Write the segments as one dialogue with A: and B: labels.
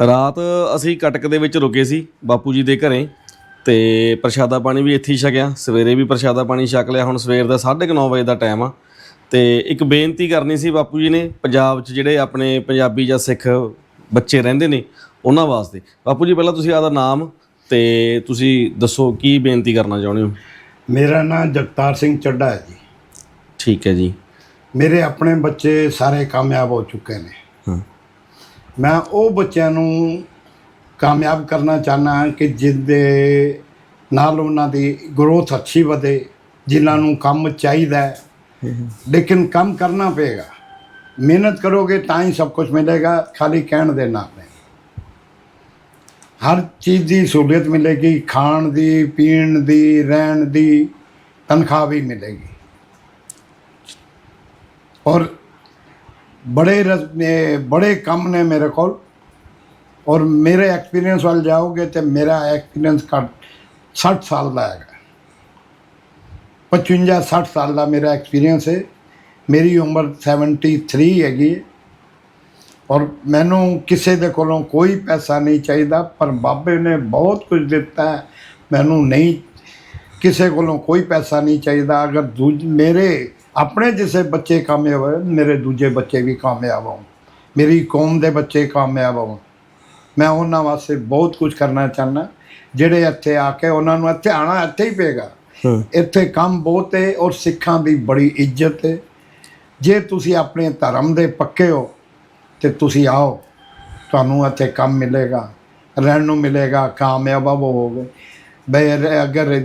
A: ਰਾਤ ਅਸੀਂ ਕਟਕ ਦੇ ਵਿੱਚ ਰੁਕੇ ਸੀ ਬਾਪੂ ਜੀ ਦੇ ਘਰੇ ਤੇ ਪ੍ਰਸ਼ਾਦਾ ਪਾਣੀ ਵੀ ਇੱਥੇ ਹੀ ਛਕਿਆ। ਸਵੇਰੇ ਵੀ ਪ੍ਰਸ਼ਾਦਾ ਪਾਣੀ ਛਕ ਲਿਆ। ਹੁਣ ਸਵੇਰ ਦਾ 9:30 ਵਜੇ ਦਾ ਟਾਈਮ ਆ। ਤੇ ਇੱਕ ਬੇਨਤੀ ਕਰਨੀ ਸੀ ਬਾਪੂ ਜੀ ਨੇ ਪੰਜਾਬ 'ਚ ਜਿਹੜੇ ਆਪਣੇ ਪੰਜਾਬੀ ਜਾਂ ਸਿੱਖ ਬੱਚੇ ਰਹਿੰਦੇ ਨੇ ਉਹਨਾਂ ਵਾਸਤੇ। ਬਾਪੂ ਜੀ ਪਹਿਲਾਂ ਤੁਸੀਂ ਆਦਾ ਨਾਮ ਤੇ ਤੁਸੀਂ ਦੱਸੋ ਕੀ ਬੇਨਤੀ ਕਰਨਾ ਚਾਹੁੰਦੇ ਹੋ?
B: ਮੇਰਾ ਨਾਮ ਜਗਤਾਰ ਸਿੰਘ ਚੱਡਾ ਹੈ ਜੀ।
A: ਠੀਕ ਹੈ ਜੀ।
B: ਮੇਰੇ ਆਪਣੇ ਬੱਚੇ ਸਾਰੇ ਕਾਮਯਾਬ ਹੋ ਚੁੱਕੇ ਨੇ। ਮੈਂ ਉਹ ਬੱਚਿਆਂ ਨੂੰ ਕਾਮਯਾਬ ਕਰਨਾ ਚਾਹਨਾ ਕਿ ਜਿੰਦੇ ਨਾਲ ਉਹਨਾਂ ਦੀ ਗਰੋਥ ਅੱਛੀ ਵਧੇ ਜਿਨ੍ਹਾਂ ਨੂੰ ਕੰਮ ਚਾਹੀਦਾ ਹੈ। ਲੇਕਿਨ ਕੰਮ ਕਰਨਾ ਪਏਗਾ। ਮਿਹਨਤ ਕਰੋਗੇ ਤਾਂ ਹੀ ਸਭ ਕੁਝ ਮਿਲੇਗਾ ਖਾਲੀ ਕਹਿਣ ਦੇ ਨਾਲ ਨਹੀਂ ਹਰ ਚੀਜ਼ ਦੀ ਸਹੂਲਤ ਮਿਲੇਗੀ ਖਾਣ ਦੀ ਪੀਣ ਦੀ ਰਹਿਣ ਦੀ ਤਨਖਾਹ ਵੀ ਮਿਲੇਗੀ। ਔਰ ਬੜੇ ਰਸ- ਬੜੇ ਕੰਮ ਨੇ ਮੇਰੇ ਕੋਲ। ਔਰ ਮੇਰੇ ਐਕਸਪੀਰੀਅੰਸ ਵੱਲ ਜਾਓਗੇ ਤੇ ਮੇਰਾ ਐਕਸਪੀਰੀਅੰਸ ਘੱਟ 60 ਸਾਲ ਦਾ ਹੈਗਾ। 55 60 ਸਾਲ ਦਾ ਮੇਰਾ ਐਕਸਪੀਰੀਅੰਸ ਹੈ ਮੇਰੀ ਉਮਰ 73 ਹੈਗੀ ਹੈ ਔਰ ਮੈਨੂੰ ਕਿਸੇ ਦੇ ਕੋਲੋਂ ਕੋਈ ਪੈਸਾ ਨਹੀਂ ਚਾਹੀਦਾ, ਪਰ ਬਾਬੇ ਨੇ ਬਹੁਤ ਕੁਝ ਦਿੱਤਾ ਮੈਨੂੰ ਨਹੀਂ, ਕਿਸੇ ਕੋਲੋਂ ਕੋਈ ਪੈਸਾ ਨਹੀਂ ਚਾਹੀਦਾ। ਅਗਰ ਦੂਜ, ਮੇਰੇ ਆਪਣੇ ਜਿਸੇ ਬੱਚੇ ਕਾਮਯਾਬ ਹੋਏ ਮੇਰੇ ਦੂਜੇ ਬੱਚੇ ਵੀ ਕਾਮਯਾਬ ਹੋਣ। ਮੇਰੀ ਕੌਮ ਦੇ ਬੱਚੇ ਕਾਮਯਾਬ ਹੋਣ। ਮੈਂ ਉਹਨਾਂ ਵਾਸਤੇ ਬਹੁਤ ਕੁਝ ਕਰਨਾ ਚਾਹੁੰਦਾ। ਜਿਹੜੇ ਇੱਥੇ ਆ ਕੇ ਉਹਨਾਂ ਨੂੰ ਇੱਥੇ ਆਣਾ ਇੱਥੇ ਹੀ ਪਏਗਾ। ਇੱਥੇ ਕੰਮ ਬਹੁਤ ਹੈ ਔਰ ਸਿੱਖਾਂ ਦੀ ਬੜੀ ਇੱਜ਼ਤ ਹੈ ਜੇ ਤੁਸੀਂ ਆਪਣੇ ਧਰਮ ਦੇ ਪੱਕੇ ਹੋ ਤੇ ਤੁਸੀਂ ਆਓ। ਤੁਹਾਨੂੰ ਇੱਥੇ ਕੰਮ ਮਿਲੇਗਾ। ਰਹਿਣ ਨੂੰ ਮਿਲੇਗਾ। ਕਾਮਯਾਬ ਹੋਵੋਗੇ। ਬਈ ਅਗਰ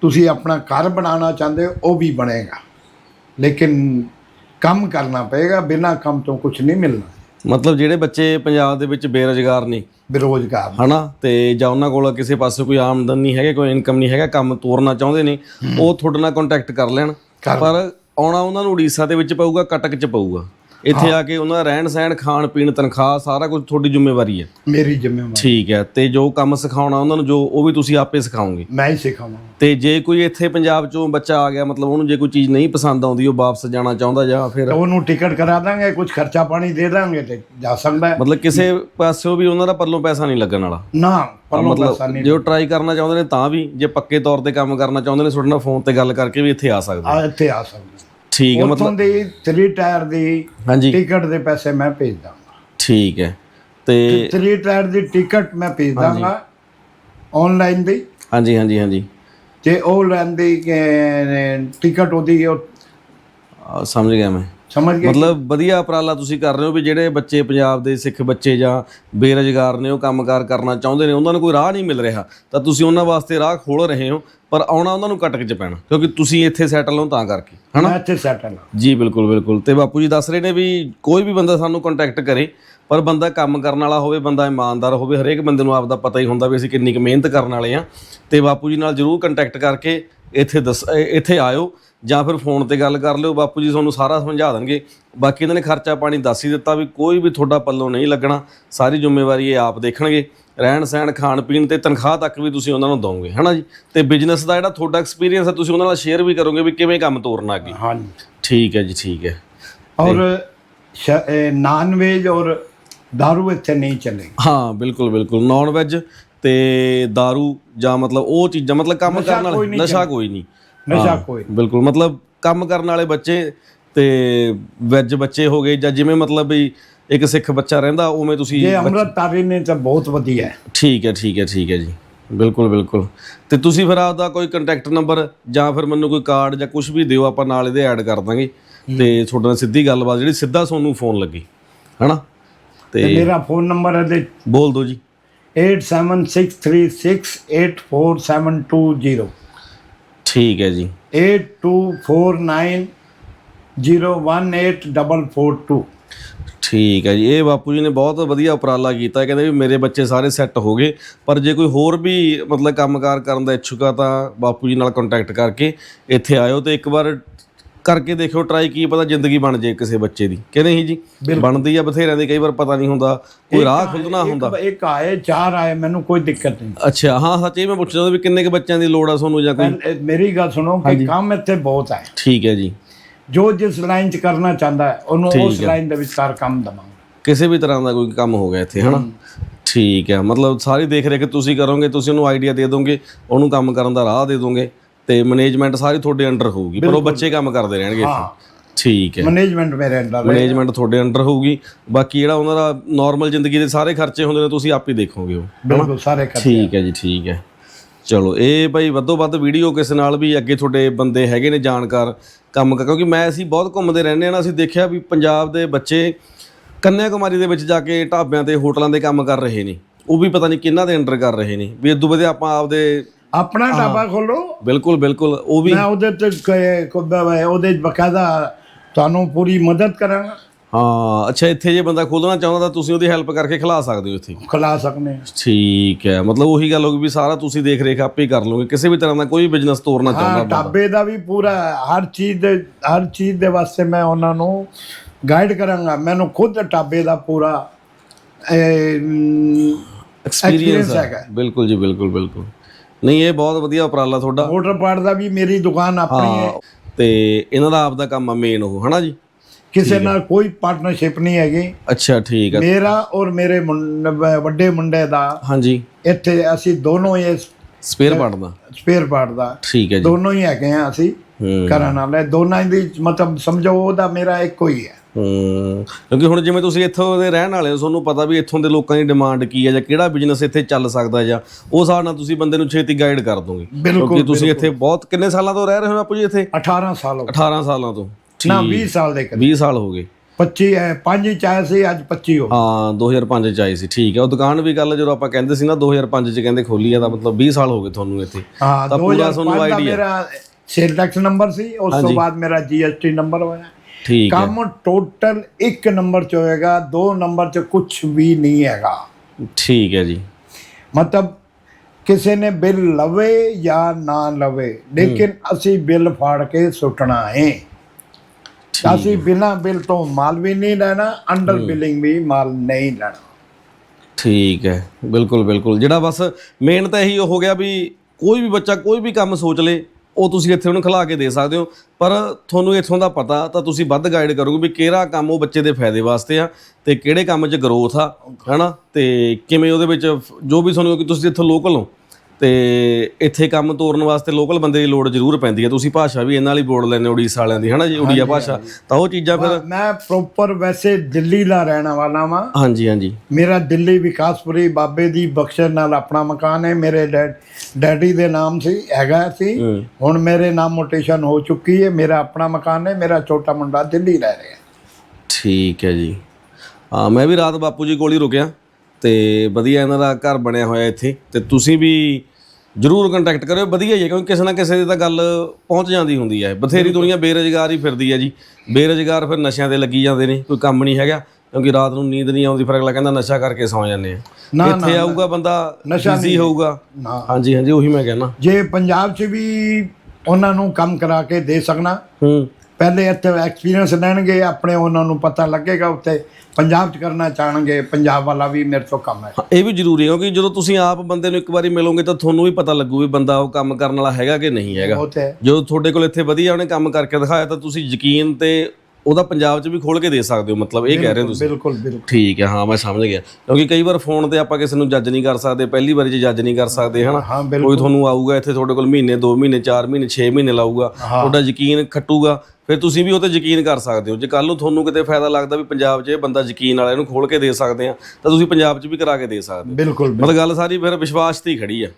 B: ਤੁਸੀਂ ਆਪਣਾ ਘਰ ਬਣਾਉਣਾ ਚਾਹੁੰਦੇ ਹੋ ਉਹ ਵੀ ਬਣੇਗਾ। ਲੇਕਿਨ ਕੰਮ ਕਰਨਾ ਪਏਗਾ ਬਿਨਾਂ ਕੰਮ ਤੋਂ ਕੁਝ ਨਹੀਂ ਮਿਲਣਾ।
A: ਮਤਲਬ ਜਿਹੜੇ ਬੱਚੇ ਪੰਜਾਬ ਦੇ ਵਿੱਚ ਬੇਰੁਜ਼ਗਾਰ ਨੇ
B: ਬੇਰੋਜ਼ਗਾਰ।
A: ਹਨਾ? ਤੇ ਜਾਂ ਉਹਨਾਂ ਕੋਲ ਕਿਸੇ ਪਾਸੇ ਕੋਈ ਆਮਦਨ ਨਹੀਂ ਹੈਗਾ ਕੋਈ ਇਨਕਮ ਨਹੀਂ ਹੈਗਾ ਕੰਮ ਤੋਰਨਾ ਚਾਹੁੰਦੇ ਨੇ ਉਹ ਤੁਹਾਡੇ ਨਾਲ ਕੰਟੈਕਟ ਕਰ ਲੈਣ। ਪਰ ਆਉਣਾ ਉਹਨਾਂ ਨੂੰ ਉੜੀਸਾ ਦੇ ਵਿੱਚ ਪਊਗਾ ਕਟਕ 'ਚ ਪਊਗਾ। ਇੱਥੇ ਆ ਕੇ ਉਹਨਾਂ ਦਾ ਰਹਿਣ ਸਹਿਣ ਖਾਣ ਪੀਣ ਤਨਖਾਹ ਸਾਰਾ ਕੁਝ ਤੁਹਾਡੀ ਜ਼ਿੰਮੇਵਾਰੀ ਹੈ।
B: ਮੇਰੀ ਜ਼ਿੰਮੇਵਾਰੀ।
A: ਠੀਕ ਹੈ ਤੇ ਜੋ ਕੰਮ ਸਿਖਾਉਣਾ ਉਹਨਾਂ ਨੂੰ ਜੋ ਉਹ ਵੀ ਤੁਸੀਂ ਆਪੇ ਸਿਖਾਓਗੇ।
B: ਮੈਂ ਹੀ ਸਿਖਾਵਾਂ
A: ਤੇ ਜੇ ਕੋਈ ਇੱਥੇ ਪੰਜਾਬ 'ਚੋਂ ਬੱਚਾ ਆ ਗਿਆ ਮਤਲਬ ਉਹਨੂੰ ਜੇ ਕੋਈ ਚੀਜ਼ ਨਹੀਂ ਪਸੰਦ ਆਉਂਦੀ ਉਹ ਵਾਪਸ ਜਾਣਾ ਚਾਹੁੰਦਾ ਜਾਂ ਫਿਰ
B: ਉਹਨੂੰ ਟਿਕਟ ਕਰਾ ਦਾਂਗੇ ਕੁਝ ਖਰਚਾ ਪਾਣੀ ਦੇ ਦਾਂਗੇ ਤੇ ਜਾ ਸਕਦਾ ਹੈ।
A: ਮਤਲਬ ਕਿਸੇ ਪਾਸਿਓਂ ਵੀ ਉਹਨਾਂ ਦਾ ਪੱਲੋਂ ਪੈਸਾ ਨਹੀਂ ਲੱਗਣ ਵਾਲਾ।
B: ਨਾ ਪਰਲੋ ਪੈਸਾ
A: ਮਤਲਬ
B: ਨਹੀਂ
A: ਜੇ ਉਹ ਟਰਾਈ ਕਰਨਾ ਚਾਹੁੰਦੇ ਨੇ ਤਾਂ ਵੀ ਜੇ ਪੱਕੇ ਤੌਰ ਤੇ ਕੰਮ ਕਰਨਾ ਚਾਹੁੰਦੇ ਨੇ ਤੁਹਾਡੇ ਨਾਲ ਫੋਨ ਤੇ ਗੱਲ ਕਰਕੇ ਵੀ ਇੱਥੇ ਆ ਸਕਦੇ
B: ਆ ਇੱਥੇ ਆ ਸਕਦਾ
A: ਠੀਕ ਹੈ
B: ਉੱਥੋਂ
A: ਮਤਲਬ
B: ਦੀ 3 ਟਾਇਰ ਦੀ
A: ਹਾਂਜੀ।
B: ਟਿਕਟ ਦੇ ਪੈਸੇ ਮੈਂ ਭੇਜ ਦਾਂਗਾ
A: ਠੀਕ ਹੈ ਤੇ
B: 3 ਟਾਇਰ ਦੀ ਟਿਕਟ ਮੈਂ ਭੇਜ ਦਾਂਗਾ ਆਨਲਾਈਨ ਦੀ।
A: ਹਾਂਜੀ ਹਾਂਜੀ ਹਾਂਜੀ।
B: ਤੇ ਉਹ ਲੈਂਦੀ ਟਿਕਟ ਉਹਦੀ ਉਹ
A: ਸਮਝ ਗਿਆ ਮੈਂ।
B: ਸਮਝ ਗਏ?
A: ਮਤਲਬ ਵਧੀਆ ਉਪਰਾਲਾ ਤੁਸੀਂ ਕਰ ਰਹੇ ਹੋ ਵੀ ਜਿਹੜੇ ਬੱਚੇ ਪੰਜਾਬ ਦੇ ਸਿੱਖ ਬੱਚੇ ਜਾਂ ਬੇਰੁਜ਼ਗਾਰ ਨੇ ਉਹ ਕੰਮਕਾਰ ਕਰਨਾ ਚਾਹੁੰਦੇ ਨੇ ਉਹਨਾਂ ਨੂੰ ਕੋਈ ਰਾਹ ਨਹੀਂ ਮਿਲ ਰਿਹਾ ਤਾਂ ਤੁਸੀਂ ਉਹਨਾਂ ਵਾਸਤੇ ਰਾਹ ਖੋਲ ਰਹੇ ਹੋ ਪਰ ਆਉਣਾ ਉਹਨਾਂ ਨੂੰ ਕਟਕ 'ਚ ਪੈਣਾ ਕਿਉਂਕਿ ਤੁਸੀਂ ਇੱਥੇ ਸੈਟਲ ਹੋ ਤਾਂ ਕਰਕੇ ਹਨਾ?
B: ਮੈਂ ਇੱਥੇ ਸੈਟਲ
A: ਜੀ ਬਿਲਕੁਲ ਬਿਲਕੁਲ। ਤੇ ਬਾਪੂ ਜੀ ਦੱਸ ਰਹੇ ਨੇ ਵੀ ਕੋਈ ਵੀ ਬੰਦਾ ਸਾਨੂੰ ਕੰਟੈਕਟ ਕਰੇ ਪਰ ਬੰਦਾ ਕੰਮ ਕਰਨ ਵਾਲਾ ਹੋਵੇ ਬੰਦਾ ਇਮਾਨਦਾਰ ਹੋਵੇ ਹਰੇਕ ਬੰਦੇ ਨੂੰ ਆਪਦਾ ਪਤਾ ਹੀ ਹੁੰਦਾ ਵੀ ਅਸੀਂ ਕਿੰਨੀ ਕੁ ਮਿਹਨਤ ਕਰਨ ਵਾਲੇ ਆ ਤੇ ਬਾਪੂ ਜੀ ਨਾਲ ਜਰੂਰ ਕੰਟੈਕਟ ਕਰਕੇ ਇੱਥੇ ਦੱਸ ਇਹ- ਇੱਥੇ ਆਇਓ। ਜਾਂ ਫਿਰ ਫੋਨ ਤੇ ਗੱਲ ਕਰ ਲਿਓ ਬਾਪੂ ਜੀ ਤੁਹਾਨੂੰ ਸਾਰਾ ਸਮਝਾ ਦੇਣਗੇ ਬਾਕੀ ਇਹਨਾਂ ਨੇ ਖਰਚਾ ਪਾਣੀ ਦੱਸ ਹੀ ਦਿੱਤਾ ਵੀ ਕੋਈ ਵੀ ਤੁਹਾਡਾ ਪੱਲੋਂ ਨਹੀਂ ਲੱਗਣਾ ਸਾਰੀ ਜ਼ਿੰਮੇਵਾਰੀ ਇਹ ਆਪ ਦੇਖਣਗੇ ਰਹਿਣ ਸਹਿਣ ਖਾਣ ਪੀਣ ਤੇ ਤਨਖਾਹ ਤੱਕ ਵੀ ਤੁਸੀਂ ਉਹਨਾਂ ਨੂੰ ਦੋਗੇ ਹਨਾ ਜੀ ਤੇ ਬਿਜ਼ਨਸ ਦਾ ਜਿਹੜਾ ਤੁਹਾਡਾ ਐਕਸਪੀਰੀਅੰਸ ਹੈ ਤੁਸੀਂ ਉਹਨਾਂ ਨਾਲ ਸ਼ੇਅਰ ਵੀ ਕਰੋਗੇ ਵੀ ਕਿਵੇਂ ਕੰਮ ਤੋਰਨਾ ਅੱਗੇ
B: ਹਾਂਜੀ
A: ਠੀਕ ਹੈ ਜੀ ਠੀਕ ਹੈ
B: ਔਰ ਨਾਨ ਵੇਜ ਔਰ दारू ਇੱਥੇ ਨਹੀਂ ਚੱਲੇਗੀ
A: ਹਾਂ ਬਿਲਕੁਲ ਬਿਲਕੁਲ ਨਾਨ ਵੈਜ ਤੇ दारू ਜਾਂ ਮਤਲਬ ਉਹ ਚੀਜ਼ਾਂ ਮਤਲਬ ਕੰਮ
B: ਨਸ਼ਾ
A: ਕਰਨ
B: ਕੋਈ
A: ਵਾਲੇ
B: ਨਹੀਂ
A: ਨਸ਼ਾ ਕੋਈ ਨਹੀਂ
B: ਨਸ਼ਾ ਕੋਈ
A: ਬਿਲਕੁਲ ਮਤਲਬ ਕੰਮ ਕਰਨ ਵਾਲੇ ਬੱਚੇ ਤੇ ਵੈਜ ਬੱਚੇ ਹੋ ਗਏ ਜਾਂ ਜਿਵੇਂ ਮਤਲਬ ਵੀ ਇੱਕ ਸਿੱਖ ਬੱਚਾ ਰਹਿੰਦਾ ਉਵੇਂ ਤੁਸੀਂ
B: ਜੇ ਅੰਮ੍ਰਿਤ ਤਾਰੀ ਨੇ ਤਾਂ ਬਹੁਤ ਵਧੀਆ ਹੈ।
A: ਠੀਕ ਹੈ ਠੀਕ ਹੈ ਠੀਕ ਹੈ ਜੀ। ਬਿਲਕੁਲ ਬਿਲਕੁਲ। ਤੇ ਤੁਸੀਂ ਫਿਰ ਆਪਦਾ ਕੋਈ ਕੰਟੈਕਟ ਨੰਬਰ ਜਾਂ ਫਿਰ ਮੈਨੂੰ ਕੋਈ ਕਾਰਡ ਜਾਂ ਕੁਝ ਵੀ ਦਿਓ ਆਪਾਂ ਨਾਲ ਇਹਦੇ ਐਡ ਕਰ ਦਾਂਗੇ। ਤੇ ਤੁਹਾਡੇ ਨਾਲ ਸਿੱਧੀ ਗੱਲਬਾਤ ਜਿਹੜੀ ਸਿੱਧਾ ਤੁਹਾਨੂੰ ਫੋਨ ਲੱਗੀ ਹਨਾ?
B: ਤੇ
A: ਤੇ
B: ਮੇਰਾ ਫੋਨ ਨੰਬਰ ਹੈ ਤੇ
A: ਬੋਲ ਦਿਓ ਜੀ।
B: 8763684720
A: ਠੀਕ ਹੈ ਜੀ।
B: 8249018442
A: ਠੀਕ ਹੈ ਜੀ। ਇਹ ਬਾਪੂ ਜੀ ਨੇ ਬਹੁਤ ਵਧੀਆ ਉਪਰਾਲਾ ਕੀਤਾ। ਕਹਿੰਦੇ ਵੀ ਮੇਰੇ ਬੱਚੇ ਸਾਰੇ ਸੈੱਟ ਹੋ ਗਏ। ਪਰ ਜੇ ਕੋਈ ਹੋਰ ਵੀ ਮਤਲਬ ਕੰਮਕਾਰ ਕਰਨ ਦਾ ਇੱਛੁਕ ਆ ਤਾਂ ਬਾਪੂ ਜੀ ਨਾਲ ਕੰਟੈਕਟ ਕਰਕੇ ਇੱਥੇ ਆਇਓ ਤੇ ਇੱਕ ਵਾਰ ਕਰਕੇ ਦੇਖਿਓ ਟਰਾਈ ਕੀ ਪਤਾ ਜ਼ਿੰਦਗੀ ਬਣ ਜੇ ਕਿਸੇ ਬੱਚੇ ਦੀ ਕਿ ਨਹੀਂ ਜੀ? ਬਣਦੀ ਆ ਬਥੇਰਿਆਂ ਦੀ ਕਈ ਵਾਰ ਪਤਾ ਨਹੀਂ ਹੁੰਦਾ ਕੋਈ ਰਾਹ ਖੁੱਲਣਾ ਹੁੰਦਾ।
B: ਇੱਕ- ਆਏ ਚਾਰ ਆਏ ਮੈਨੂੰ ਕੋਈ ਦਿੱਕਤ ਨਹੀਂ।
A: ਅੱਛਾ ਹਾਂ ਸੱਚ ਮੈਂ ਪੁੱਛਣਾ ਸੀ ਵੀ ਕਿੰਨੇ ਕੁ ਬੱਚਿਆਂ ਦੀ ਲੋੜ ਆ ਤੁਹਾਨੂੰ ਜਾਂ ਕੋਈ?
B: ਮੇਰੀ ਗੱਲ ਸੁਣੋ ਕਿ ਕੰਮ ਇੱਥੇ ਬਹੁਤ ਹੈ
A: ਠੀਕ ਹੈ ਜੀ।
B: ਜੋ ਜਿਸ ਲਾਈਨ 'ਚ ਕਰਨਾ ਚਾਹੁੰਦਾ ਹੈ ਉਹਨੂੰ ਉਸ ਲਾਈਨ ਦੇ ਵਿਚਕਾਰ ਕੰਮ ਦਵਾਂਗਾ।
A: ਕਿਸੇ ਵੀ ਤਰ੍ਹਾਂ ਦਾ ਕੋਈ ਕੰਮ ਹੋ ਗਿਆ ਇੱਥੇ ਹਨਾ? ਠੀਕ ਹੈ ਮਤਲਬ ਸਾਰੀ ਦੇਖ ਰੇਖ ਤੁਸੀਂ ਕਰੋਗੇ ਤੁਸੀਂ ਉਹਨੂੰ ਆਈਡੀਆ ਦੇ ਦੋਗੇ ਉਹਨੂੰ ਕੰਮ ਕਰਨ ਦਾ ਰਾਹ ਦੇ ਦੋਗੇ। ਤੇ ਮੈਨੇਜਮੈਂਟ ਸਾਰੀ ਤੁਹਾਡੇ ਅੰਡਰ ਹੋਊਗੀ ਪਰ ਉਹ ਬੱਚੇ ਕੰਮ ਕਰਦੇ ਰਹਿਣਗੇ ਇੱਥੇ। ਠੀਕ ਹੈ।
B: ਮੈਨੇਜਮੈਂਟ ਮੇਰੇ ਅੰਡਰ
A: ਮੈਨੇਜਮੈਂਟ ਤੁਹਾਡੇ ਅੰਡਰ ਹੋਊਗੀ। ਬਾਕੀ ਜਿਹੜਾ ਉਹਨਾਂ ਦਾ ਨਾਰਮਲ ਜ਼ਿੰਦਗੀ ਦੇ ਸਾਰੇ ਖਰਚੇ ਹੁੰਦੇ ਨੇ ਤੁਸੀਂ ਆਪ ਹੀ ਦੇਖੋਗੇ ਉਹ
B: ਬਿਲਕੁਲ ਸਾਰੇ ਕਰ
A: ਠੀਕ ਹੈ ਜੀ ਠੀਕ ਹੈ। ਚਲੋ ਇਹ ਭਾਈ ਵੱਧੋ ਵੱਧ ਵੀਡੀਓ ਕਿਸੇ ਨਾਲ ਵੀ ਅੱਗੇ ਤੁਹਾਡੇ ਬੰਦੇ ਹੈਗੇ ਨੇ ਜਾਣਕਾਰ ਕੰਮ ਕਰ ਕਿਉਂਕਿ ਮੈਂ ਅਸੀਂ ਬਹੁਤ ਘੁੰਮਦੇ ਰਹਿੰਦੇ ਹਾਂ ਨਾ ਅਸੀਂ ਦੇਖਿਆ ਵੀ ਪੰਜਾਬ ਦੇ ਬੱਚੇ ਕੰਨਿਆ ਕੁਮਾਰੀ ਦੇ ਵਿੱਚ ਜਾ ਕੇ ਢਾਬਿਆਂ ਤੇ ਹੋਟਲਾਂ ਦੇ ਕੰਮ ਕਰ ਰਹੇ ਨੇ। ਉਹ ਵੀ ਪਤਾ ਨਹੀਂ ਕਿੰਨਾ ਦੇ ਅੰਡਰ ਕਰ ਰਹੇ ਨੇ ਵੀ ਇਦੋਂ ਵਧੀਆ ਆਪਾਂ ਆਪਦੇ
B: ਆਪਣਾ ਢਾਬਾ ਖੋਲੋ।
A: ਬਿਲਕੁਲ ਬਿਲਕੁਲ ਉਹ ਵੀ
B: ਮੈਂ ਉਹਦੇ ਤੇ ਉਹਦੇ ਬਕਾਇਦਾ ਤੁਹਾਨੂੰ ਪੂਰੀ ਮਦਦ ਕਰਾਂਗਾ।
A: ਹਾਂ ਅੱਛਾ ਇੱਥੇ ਜੇ ਬੰਦਾ ਖੋਲਣਾ ਚਾਹੁੰਦਾ ਤਾਂ ਤੁਸੀਂ ਉਹਦੀ ਹੈਲਪ ਕਰਕੇ ਖਿਲਾ ਸਕਦੇ ਹੋ ਇੱਥੇ।
B: ਖਿਲਾ ਸਕਨੇ।
A: ਠੀਕ ਹੈ ਮਤਲਬ ਉਹੀ ਗੱਲ ਹੋ ਗਈ ਵੀ ਸਾਰਾ ਤੁਸੀਂ ਦੇਖ ਰੇਖ ਆਪੇ ਹੀ ਕਰ ਲਓਗੇ ਕਿਸੇ ਵੀ ਤਰ੍ਹਾਂ ਦਾ ਕੋਈ ਬਿਜ਼ਨਸ ਤੋਰਨਾ ਚਾਹੁੰਦਾ
B: ਹਾਂ
A: ਬੰਦਾ।
B: ਢਾਬੇ ਦਾ ਵੀ ਪੂਰਾ ਹਰ ਚੀਜ਼ ਦੇ ਹਰ ਚੀਜ਼ ਦੇ ਵਾਸਤੇ ਮੈਂ ਉਹਨਾਂ ਨੂੰ ਗਾਈਡ ਕਰਾਂਗਾ। ਮੈਨੂੰ ਖੁਦ ਢਾਬੇ ਦਾ ਪੂਰਾ
A: ਐਕਸਪੀਰੀਅੰਸ ਹੈ।
B: ਹੈਗਾ।
A: ਬਿਲਕੁਲ ਜੀ ਬਿਲਕੁਲ ਬਿਲਕੁਲ। ਨਹੀਂ ਇਹ ਬਹੁਤ ਵਧੀਆ ਉਪਰਾਲਾ ਤੁਹਾਡਾ।
B: ਮੋਟਰ ਪਾਰਟ ਦਾ ਵੀ ਮੇਰੀ ਦੁਕਾਨ ਆਪਣੀ ਹੈ।
A: ਹਾਂ ਤੇ ਇਹਨਾਂ ਦਾ ਆਪਦਾ ਕੰਮ ਆ ਮੇਨ ਉਹ ਹਨਾ ਜੀ?
B: ਕਿਸੇ ਨਾਲ ਕੋਈ ਪਾਰਟਨਰਸ਼ਿਪ ਨਹੀਂ ਹੈਗੀ।
A: ਅੱਛਾ ਠੀਕ ਹੈ
B: ਮੇਰਾ ਔਰ ਮੇਰੇ ਮੁੰਡ- ਵ- ਵੱਡੇ ਮੁੰਡੇ ਦਾ
A: ਹਾਂਜੀ।
B: ਇੱਥੇ ਅਸੀਂ ਦੋਨੋਂ ਇਹ
A: ਸਪੇਅਰ ਪਾਰਟ ਦਾ?
B: ਸਪੇਅਰ ਪਾਰਟ ਦਾ।
A: ਠੀਕ ਹੈ ਜੀ।
B: ਦੋਨੋਂ ਹੀ ਹੈਗੇ ਆ ਅਸੀਂ
A: ਹੂੰ।
B: ਕਰਨ ਵਾਲੇ ਦੋਨਾਂ ਦੀ ਮਤਲਬ ਸਮਝੋ ਉਹਦਾ ਮੇਰਾ ਇੱਕੋ ਹੀ ਹੈ।
A: ਹੂੰ ਕਿਉਂਕਿ ਹੁਣ ਜਿਵੇਂ ਤੁਸੀਂ ਇੱਥੋਂ ਦੇ ਰਹਿਣ ਵਾਲੇ ਹੋ ਤੁਹਾਨੂੰ ਪਤਾ ਵੀ ਇੱਥੋਂ ਦੇ ਲੋਕਾਂ ਦੀ ਡਿਮਾਂਡ ਕੀ ਹੈ ਜਾਂ ਕਿਹੜਾ ਬਿਜ਼ਨਸ ਇੱਥੇ ਚੱਲ ਸਕਦਾ ਜਾਂ ਉਹ ਹਿਸਾਬ ਨਾਲ ਤੁਸੀਂ ਬੰਦੇ ਨੂੰ ਛੇਤੀ ਗਾਈਡ ਕਰ ਦੋਗੇ। ਕਿਉਂਕਿ ਤੁਸੀਂ ਇੱਥੇ ਬਹੁਤ ਕਿੰਨੇ ਸਾਲਾਂ ਤੋਂ ਰਹਿ ਰਹੇ ਹੋ ਆਪੂ ਜੀ ਇੱਥੇ?
B: 18 ਸਾਲ ਹੋ ਗਏ।
A: 18 ਸਾਲਾਂ ਤੋਂ।
B: ਨਾ
A: ਠੀਕ।
B: 20 ਸਾਲ ਦੇ ਕਰੀਬ।
A: 20 ਸਾਲ ਹੋ ਗਏ।
B: 25 ਹੈ 5 ਚਾਹੇ ਸੀ ਅੱਜ 25 ਹੋ।
A: ਹਾਂ 2005 ਚ ਆਈ ਸੀ ਠੀਕ ਹੈ। ਉਹ ਦੁਕਾਨ ਵੀ ਗੱਲ ਜਦੋਂ ਆਪਾਂ ਕਹਿੰਦੇ ਸੀ ਨਾ 2005 ਚ ਕਹਿੰਦੇ ਖੋਲੀ ਆ ਤਾਂ ਮਤਲਬ 20 ਸਾਲ ਹੋ ਗਏ ਤੁਹਾਨੂੰ ਇੱਥੇ।
B: ਹਾਂ
A: ਤਾਂ ਪੂਰਾ ਤੁਹਾਨੂੰ
B: 2005 ਦਾ
A: idea।
B: ਮੇਰਾ ਸੇਲ ਟੈਕਸ ਨੰਬਰ ਸੀ ਉਸ ਤੋਂ ਬਾਅਦ ਮੇਰਾ ਜੀਐਸਟੀ ਨੰਬਰ ਹੋਇਆ।
A: ਠੀਕ ਹੈ।
B: ਕੰਮ ਟੋਟਲ ਇੱਕ ਨੰਬਰ ਚ ਹੋਏਗਾ ਦੋ ਨੰਬਰ ਚ ਕੁਝ ਵੀ ਨਹੀਂ ਹੈਗਾ।
A: ਠੀਕ ਹੈ ਜੀ।
B: ਮਤਲਬ ਕਿਸੇ ਨੇ ਬਿੱਲ ਲਵੇ ਜਾਂ ਨਾ ਲਵੇ ਲੇਕਿਨ ਅਸੀਂ ਬਿੱਲ ਫਾੜ ਕੇ ਸੁੱਟਣਾ ਹੈ ਅਸੀਂ ਬਿਨਾਂ ਬਿੱਲ ਤੋਂ ਮਾਲ ਵੀ ਨਹੀਂ ਲੈਣਾ ਅੰਡਰ ਬਿਲਿੰਗ ਵੀ ਮਾਲ ਨਹੀਂ ਲੈਣਾ।
A: ਠੀਕ ਹੈ। ਬਿਲਕੁਲ ਬਿਲਕੁਲ। ਜਿਹੜਾ ਬਸ ਮੇਨ ਤਾਂ ਇਹੀ ਹੋ ਗਿਆ ਵੀ ਕੋਈ ਵੀ ਬੱਚਾ ਕੋਈ ਵੀ ਕੰਮ ਸੋਚ ਲੇ ਉਹ ਤੁਸੀਂ ਇੱਥੇ ਉਹਨੂੰ ਖਿਲਾ ਕੇ ਦੇ ਸਕਦੇ ਹੋ। ਪਰ ਤੁਹਾਨੂੰ ਇੱਥੋਂ ਦਾ ਪਤਾ, ਤਾਂ ਤੁਸੀਂ ਵੱਧ ਗਾਈਡ ਕਰੋਗੇ ਵੀ ਕਿਹੜਾ ਕੰਮ ਉਹ ਬੱਚੇ ਦੇ ਫਾਇਦੇ ਵਾਸਤੇ ਆ ਤੇ ਕਿਹੜੇ ਕੰਮ 'ਚ ਗਰੋਥ ਆ, ਹਨਾ? ਤੇ ਕਿਵੇਂ ਉਹਦੇ ਵਿੱਚ, ਜੋ ਵੀ ਤੁਹਾਨੂੰ ਕਿ ਤੁਸੀਂ ਇੱਥੋਂ ਲੋਕਲ ਹੋ। ਤੇ ਇੱਥੇ ਕੰਮ ਤੋਰਨ ਵਾਸਤੇ ਲੋਕਲ ਬੰਦੇ ਦੀ ਲੋੜ ਜ਼ਰੂਰ ਪੈਂਦੀ ਹੈ। ਤੁਸੀਂ ਭਾਸ਼ਾ ਵੀ ਇਹਨਾਂ ਵਾਲੀ ਬੋਲ ਲੈਂਦੇ ਹੋ ਉੜੀਸਾ ਵਾਲਿਆਂ ਦੀ ਹਨਾ ਜੀ? ਉੜੀਆ ਭਾਸ਼ਾ। ਤਾਂ ਉਹ ਚੀਜ਼ਾਂ ਫਿਰ
B: ਮੈਂ ਪ੍ਰੋਪਰ ਵੈਸੇ ਦਿੱਲੀ ਦਾ ਰਹਿਣ ਵਾਲਾ ਵਾਂ।
A: ਹਾਂਜੀ ਹਾਂਜੀ।
B: ਮੇਰਾ ਦਿੱਲੀ ਵਿਕਾਸਪੁਰੀ ਬਾਬੇ ਦੀ ਬਖਸ਼ਣ ਨਾਲ ਆਪਣਾ ਮਕਾਨ ਹੈ। ਮੇਰੇ ਡੈਡ ਡੈਡੀ ਦੇ ਨਾਮ ਸੀ ਹੈਗਾ ਸੀ। ਹੁਣ ਮੇਰੇ ਨਾਮ ਮੋਟੇਸ਼ਨ ਹੋ ਚੁੱਕੀ ਹੈ। ਮੇਰਾ ਆਪਣਾ ਮਕਾਨ ਹੈ। ਮੇਰਾ ਛੋਟਾ ਮੁੰਡਾ ਦਿੱਲੀ ਰਹਿ ਰਿਹਾ
A: ਠੀਕ ਹੈ ਜੀ। ਹਾਂ ਮੈਂ ਵੀ ਰਾਤ ਬਾਪੂ ਜੀ ਕੋਲ ਹੀ ਰੁਕਿਆ। ਤੇ ਵਧੀਆ ਇਹਨਾਂ ਦਾ ਘਰ ਬਣਿਆ ਹੋਇਆ ਇੱਥੇ ਤੇ ਤੁਸੀਂ ਵੀ ਜਰੂਰ ਕੰਟੈਕਟ ਕਰਿਓ ਵਧੀਆ ਹੀ ਹੈ ਕਿਉਂਕਿ ਕਿਸੇ ਨਾ ਕਿਸੇ ਦੀ ਤਾਂ ਗੱਲ ਪਹੁੰਚ ਜਾਂਦੀ ਹੁੰਦੀ ਹੈ। ਬਥੇਰੀ ਦੁਨੀਆ ਬੇਰੁਜ਼ਗਾਰ ਹੀ ਫਿਰਦੀ ਹੈ ਜੀ। ਬੇਰੁਜ਼ਗਾਰ ਫਿਰ ਨਸ਼ਿਆਂ ਤੇ ਲੱਗੀ ਜਾਂਦੇ ਨੇ ਕੋਈ ਕੰਮ ਨਹੀਂ ਹੈਗਾ ਕਿਉਂਕਿ ਰਾਤ ਨੂੰ ਨੀਂਦ ਨਹੀਂ ਆਉਂਦੀ ਫਿਰ ਅਗਲਾ ਕਹਿੰਦਾ ਨਸ਼ਾ ਕਰਕੇ ਸੌਂ ਜਾਂਦੇ ਆ ਇੱਥੇ ਆਊਗਾ ਬੰਦਾ
B: ਨਸ਼ਾ
A: ਬਿਜ਼ੀ ਹੋਊਗਾ। ਹਾਂਜੀ ਹਾਂਜੀ ਉਹੀ ਮੈਂ ਕਹਿਣਾ।
B: ਜੇ ਪੰਜਾਬ 'ਚ ਵੀ ਉਹਨਾਂ ਨੂੰ ਕੰਮ ਕਰਾ ਕੇ ਦੇ ਸਕਣਾ
A: ਹੂੰ।
B: ਪਹਿਲੇ ਇੱਥੇ ਐਕਸਪੀਰੀਅੰਸ ਲੈਣਗੇ ਆਪਣੇ ਉਹਨਾਂ ਨੂੰ ਪਤਾ ਲੱਗੇਗਾ ਉੱਤੇ ਪੰਜਾਬ 'ਚ ਕਰਨਾ ਚਾਹਣਗੇ ਪੰਜਾਬ ਵਾਲਾ ਵੀ ਮੇਰੇ ਤੋਂ ਕੰਮ ਹੈ।
A: ਇਹ ਵੀ ਜ਼ਰੂਰੀ ਹੈ ਕਿਉਂਕਿ ਜਦੋਂ ਤੁਸੀਂ ਆਪ ਬੰਦੇ ਨੂੰ ਇੱਕ ਵਾਰੀ ਮਿਲੋਗੇ ਤਾਂ ਤੁਹਾਨੂੰ ਵੀ ਪਤਾ ਲੱਗੂ ਵੀ ਬੰਦਾ ਉਹ ਕੰਮ ਕਰਨ ਵਾਲਾ ਹੈਗਾ ਕਿ ਨਹੀਂ ਹੈਗਾ। ਜਦੋਂ ਤੁਹਾਡੇ ਕੋਲ ਇੱਥੇ ਵਧੀਆ ਉਹਨੇ ਕੰਮ ਕਰਕੇ ਦਿਖਾਇਆ ਤਾਂ ਤੁਸੀਂ ਯਕੀਨ ਤੇ ਉਹਦਾ ਪੰਜਾਬ 'ਚ ਵੀ ਖੋਲ ਕੇ ਦੇ ਸਕਦੇ ਹੋ ਮਤਲਬ ਇਹ ਕਹਿ ਰਹੇ ਹੋ ਤੁਸੀਂ।
B: ਬਿਲਕੁਲ ਬਿਲਕੁਲ।
A: ਠੀਕ ਹੈ ਹਾਂ ਮੈਂ ਸਮਝ ਗਿਆ। ਕਿਉਂਕਿ ਕਈ ਵਾਰ ਫੋਨ ਤੇ ਆਪਾਂ ਕਿਸੇ ਨੂੰ ਜੱਜ ਨਹੀਂ ਕਰ ਸਕਦੇ ਪਹਿਲੀ ਵਾਰੀ 'ਚ ਜੱਜ ਨਹੀਂ ਕਰ ਸਕਦੇ ਹਨਾ? ਕੋਈ ਤੁਹਾਨੂੰ ਆਊਗਾ ਇੱਥੇ ਤੁਹਾਡੇ ਕੋਲ ਮਹੀਨੇ 2 ਮਹੀਨੇ 4 ਮਹੀਨੇ 6 ਮਹੀਨੇ ਲਾਊਗਾ ਤੁਹਾਡਾ ਯਕੀਨ ਖੱਟੂਗਾ ਫਿਰ ਤੁਸੀਂ ਵੀ ਉਹ ਤੇ ਯਕੀਨ ਕਰ ਸਕਦੇ ਹੋ। ਜੇ ਕੱਲ ਨੂੰ ਤੁਹਾਨੂੰ ਕਿਤੇ ਫਾਇਦਾ ਲੱਗਦਾ ਵੀ ਪੰਜਾਬ 'ਚ ਇਹ ਬੰਦਾ ਯਕੀਨ ਵਾਲਾ ਇਹਨੂੰ ਖੋਲ ਕੇ ਦੇ ਸਕਦੇ ਆ ਤਾਂ ਤੁਸੀਂ ਪੰਜਾਬ 'ਚ ਵੀ ਕਰਾ ਕੇ ਦੇ ਸਕਦੇ ਹੋ।
B: ਬਿਲਕੁਲ
A: ਮਤਲਬ ਗੱਲ ਸਾਰੀ ਫਿਰ ਵਿਸ਼ਵਾਸ ਤੇ ਹੀ ਖੜੀ ਆ।